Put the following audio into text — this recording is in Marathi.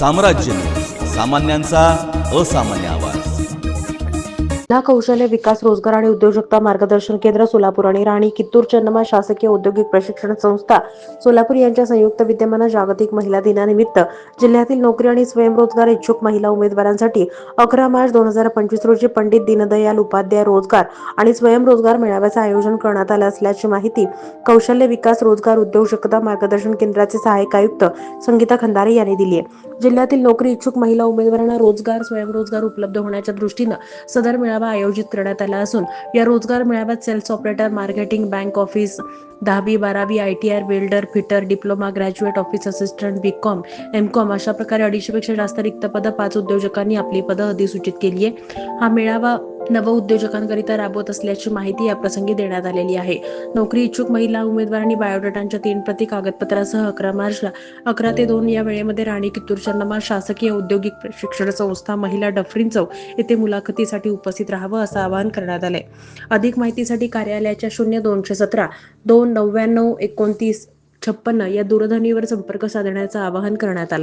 साम्राज्य सामान्यांचा असामान्य आवाज. जिल्हा कौशल्य विकास रोजगार आणि उद्योजकता मार्गदर्शन केंद्र सोलापूर आणि राणी कित्तूर चंदमा शासकीय औद्योगिक प्रशिक्षण संस्था सोलापूर यांच्या संयुक्त विद्यमानं जागतिक महिला दिनानिमित्त जिल्ह्यातील नोकरी आणि स्वयंरोजगार इच्छुक महिला उमेदवारांसाठी अकरा मार्च दोन हजार पंचवीस रोजी पंडित दीनदयाल उपाध्याय रोजगार आणि स्वयंरोजगार मेळाव्याचं आयोजन करण्यात आलं असल्याची माहिती कौशल्य विकास रोजगार उद्योजकता मार्गदर्शन केंद्राचे सहाय्यक आयुक्त संगीता खंदारे यांनी दिली आहे. जिल्ह्यातील नोकरी इच्छुक महिला उमेदवारांना रोजगार स्वयंरोजगार उपलब्ध होण्याच्या दृष्टीनं सदर मेळावा आयोजित करण्यात आला असून या रोजगार मेळाव्यात sales operator marketing bank office दहावी बारावी I T R welder fitter diploma graduate office assistant B com M com अशा प्रकारे अडीचशेपेक्षा जास्त रिक्त पदं पाच उद्योजकांनी आपली पदं अधिसूचित केली आहे. हा मेळावा नवउद्योजकांकरिता राबवत असल्याची माहिती या प्रसंगी देण्यात आलेली आहे. नोकरी इच्छुक महिला उमेदवारांनी बायोडाटांच्या तीन प्रती कागदपत्रासह अकरा मार्चला अकरा ते दोन या वेळेमध्ये राणी कित्तूर चन्नम्मा शासकीय औद्योगिक प्रशिक्षण संस्था महिला डफरीन चौक येथे मुलाखतीसाठी उपस्थित राहावं असं आवाहन करण्यात आलंय. अधिक माहितीसाठी कार्यालयाच्या शून्य दोनशे सतरा दोन नव्याण्णव एकोणतीस छप्पन्न या दूरध्वनीवर संपर्क साधण्याचं आवाहन करण्यात आलं